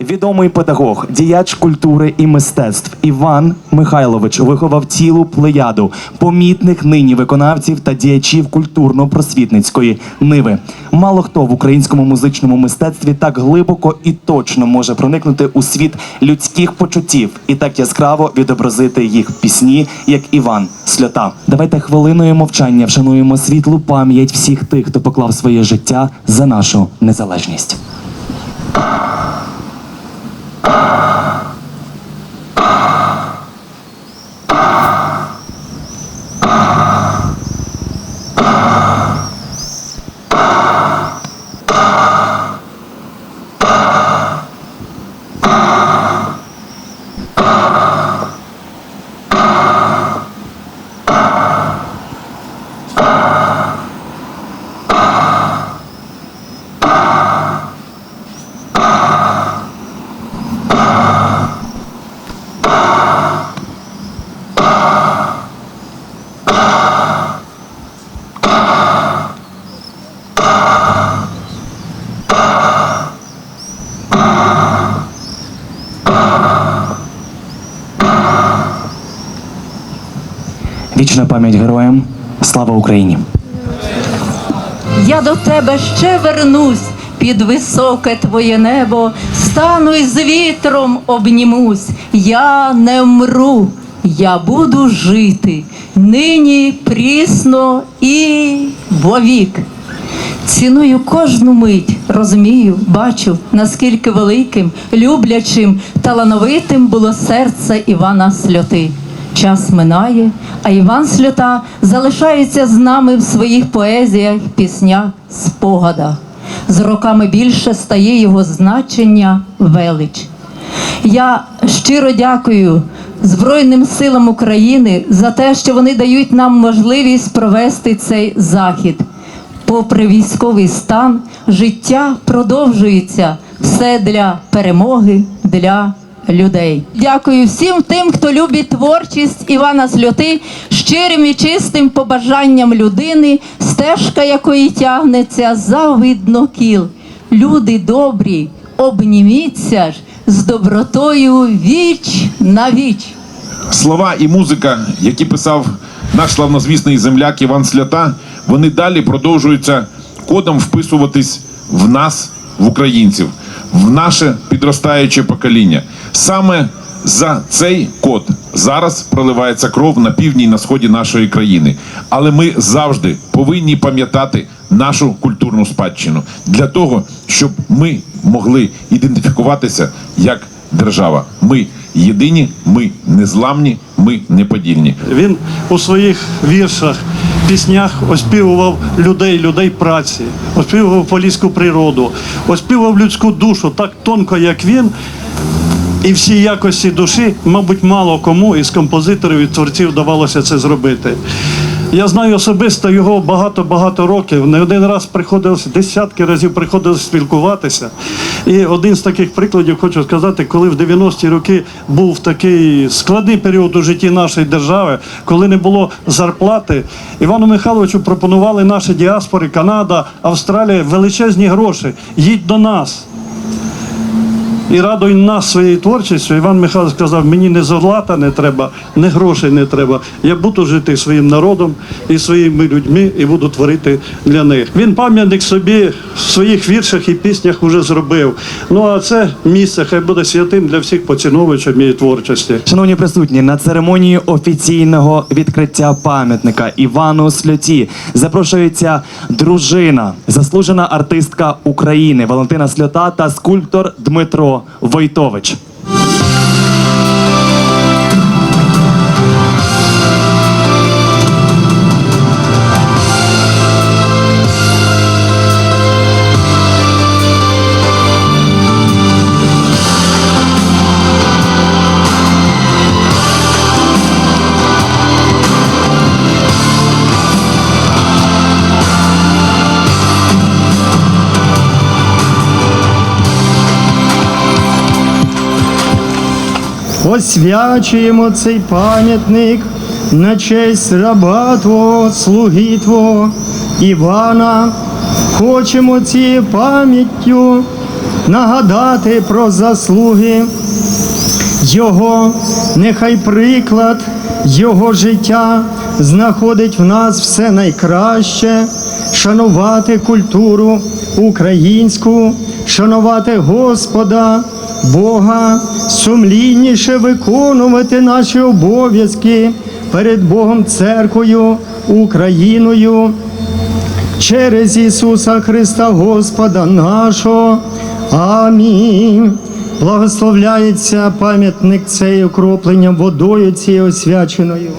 Відомий педагог, діяч культури і мистецтв Іван Михайлович виховав цілу плеяду помітних нині виконавців та діячів культурно-просвітницької ниви. Мало хто в українському музичному мистецтві так глибоко і точно може проникнути у світ людських почуттів і так яскраво відобразити їх пісні, як Іван Сльота. Давайте хвилиною мовчання вшануємо світлу пам'ять всіх тих, хто поклав своє життя за нашу незалежність. Ah. Вічна пам'ять героям. Слава Україні! Я до тебе ще вернусь під високе твоє небо, стану і з вітром обнімусь. Я не вмру, я буду жити нині прісно і вовік. Ціную кожну мить, розумію, бачу, наскільки великим, люблячим, талановитим було серце Івана Сльоти. Час минає, а Іван Сльота залишається з нами в своїх поезіях, піснях, спогадах. З роками більше стає його значення велич. Я щиро дякую Збройним силам України за те, що вони дають нам можливість провести цей захід. Попри військовий стан, життя продовжується все для перемоги, для людей. Дякую всім тим, хто любить творчість Івана Сльоти, щирим і чистим побажанням людини, стежка якої тягнеться за видно кіл. Люди добрі, обніміться ж з добротою віч на віч. слова і музика, які писав наш славнозвісний земляк Іван Слята, вони далі продовжуються кодом вписуватись в нас, в українців, в наше підростаюче покоління. Саме за цей код зараз проливається кров на півдні і на сході нашої країни. Але ми завжди повинні пам'ятати нашу культурну спадщину для того, щоб ми могли ідентифікуватися як держава. Ми єдині, ми незламні, ми не подільні. Він у своїх віршах, піснях оспівував людей, людей праці, оспівував поліську природу, оспівував людську душу так тонко, як він. І всі якості душі, мабуть, мало кому із композиторів і творців вдавалося це зробити. Я знаю особисто його багато-багато років. Не один раз приходилось, десятки разів приходилось спілкуватися. І один з таких прикладів хочу сказати, коли в 90-ті роки був такий складний період у житті нашої держави, коли не було зарплати, Івану Михайловичу пропонували наші діаспори, Канада, Австралія величезні гроші. Їдь до нас. І радуй нас своєю творчістю. Іван Михайлович сказав, мені не золота не треба, не грошей не треба. Я буду жити своїм народом і своїми людьми і буду творити для них. Він пам'ятник собі в своїх віршах і піснях вже зробив. Ну а це місце хай буде святим для всіх поціновувачів її творчості. Шановні присутні, на церемонії офіційного відкриття пам'ятника Івану Сльоті запрошується дружина, заслужена артистка України Валентина Сльота та скульптор Дмитро Войтович. Освячуємо цей пам'ятник на честь раба Твого, слуги Твого Івана. Хочемо цією пам'яттю нагадати про заслуги Його, нехай приклад Його життя знаходить в нас все найкраще, шанувати культуру українську, шанувати Господа, Бога, сумлінніше виконувати наші обов'язки перед Богом, церквою, Україною через Ісуса Христа Господа нашого. Амінь. Благословляється пам'ятник цей окропленням водою цією освяченою.